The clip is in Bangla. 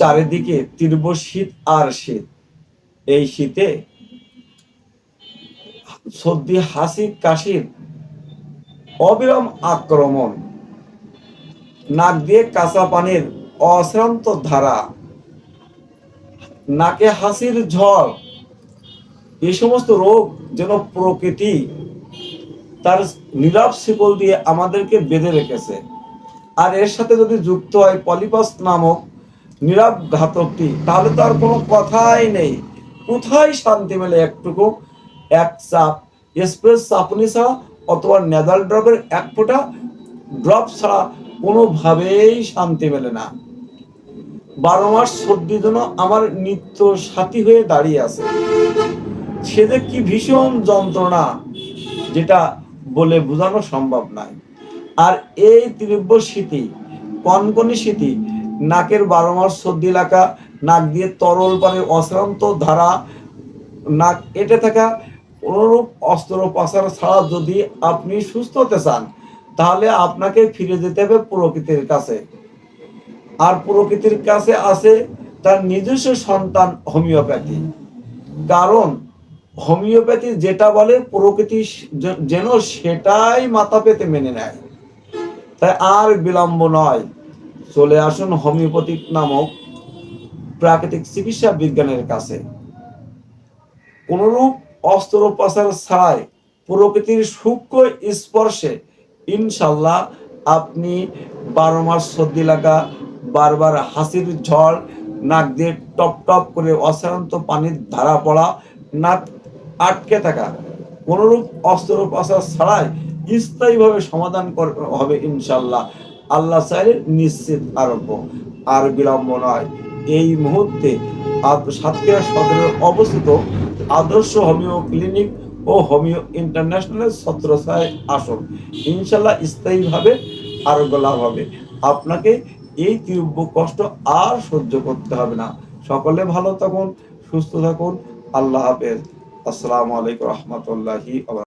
চারিদিকে তীব্র শীত আর শীত। এই শীতে সর্দি, হাসি, কাশির অবিরাম আক্রমণ। নাক দিয়ে কাঁচা পানির অশ্রান্ত ধারা। নাকে হাসির ঝড়। এই সমস্ত রোগ যেন প্রকৃতি তার নীরব শিকল দিয়ে আমাদেরকে বেঁধে রেখেছে। আর এর সাথে যদি যুক্ত হয় পলিপাস নামক নীরব ঘাতকটি তাহলে তো আর কোনো কথাই নেই। কোথায় শান্তি মেলে একটুকু? এক চাপ, এক্সপ্রেস চাপুনি ছাড়া অথবা নেদাল ড্রপের এক ফোঁটা ড্রপ ছাড়া কোনোভাবেই শান্তি মেলে না। বারো মাস সর্দি জন্য আমার নিত্য সাথী হয়ে দাঁড়িয়ে আছে। সে যে কি ভীষণ যন্ত্রণা, যেটা বলে বোঝানো সম্ভব নয়। আর এই তীব্র স্মৃতি কনকনি শীতি নাকের বারো মাস সর্দি লাগা, নাক দিয়ে তরল পানির অশ্রান্ত ধারা, নাক এটে থাকা, অনুরূপ অস্ত্রোপচার ছাড়া যদি আপনি সুস্থ হতে চান, তাহলে আপনাকে ফিরে যেতে হবে প্রকৃতির কাছে। আর প্রকৃতির কাছে আছে তার নিজস্ব সন্তান হোমিওপ্যাথি। কারণ হোমিওপ্যাথি যেটা বলে, প্রকৃতি যেন সেটাই মাথা পেতে মেনে নেয়। তাই আর বিলম্ব নয়। চলে আসুন হোমিওপ্যাথিক নামক প্রাকৃতিক চিকিৎসা বিজ্ঞানের কাছে। কোনরূপ অস্ত্রোপচার ছাড়াই প্রকৃতির সূক্ষ্ম স্পর্শে ইনশাল্লাহ আপনি বারো মাস সর্দি লাগা, বারবার হাসির ঝড়, নাক দিয়ে টপ টপ করে অসাধারণত পানির ধারা পড়া, নাক আটকে থাকা, কোনরূপ অস্ত্রোপচার ছাড়াই স্থায়ীভাবে সমাধান হবে ইনশাল্লাহ। আল্লাহ চাইলে নিশ্চিত আরোগ্য। আর বিলম্ব নয়। এই মুহূর্তে সাতক্ষীরা সদরে অবস্থিত আদর্শ হোমিও ক্লিনিক ও হোমিও ইন্টারন্যাশনালের ছত্রছায় আসুন। ইনশাল্লাহ স্থায়ীভাবে আরোগ্য লাভ হবে। আপনাকে এই তীব্র কষ্ট আর সহ্য করতে হবে না। সকলে ভালো থাকুন, সুস্থ থাকুন। আল্লাহ হাফেজ। আসসালামু আলাইকুম রহমতুল্লাহি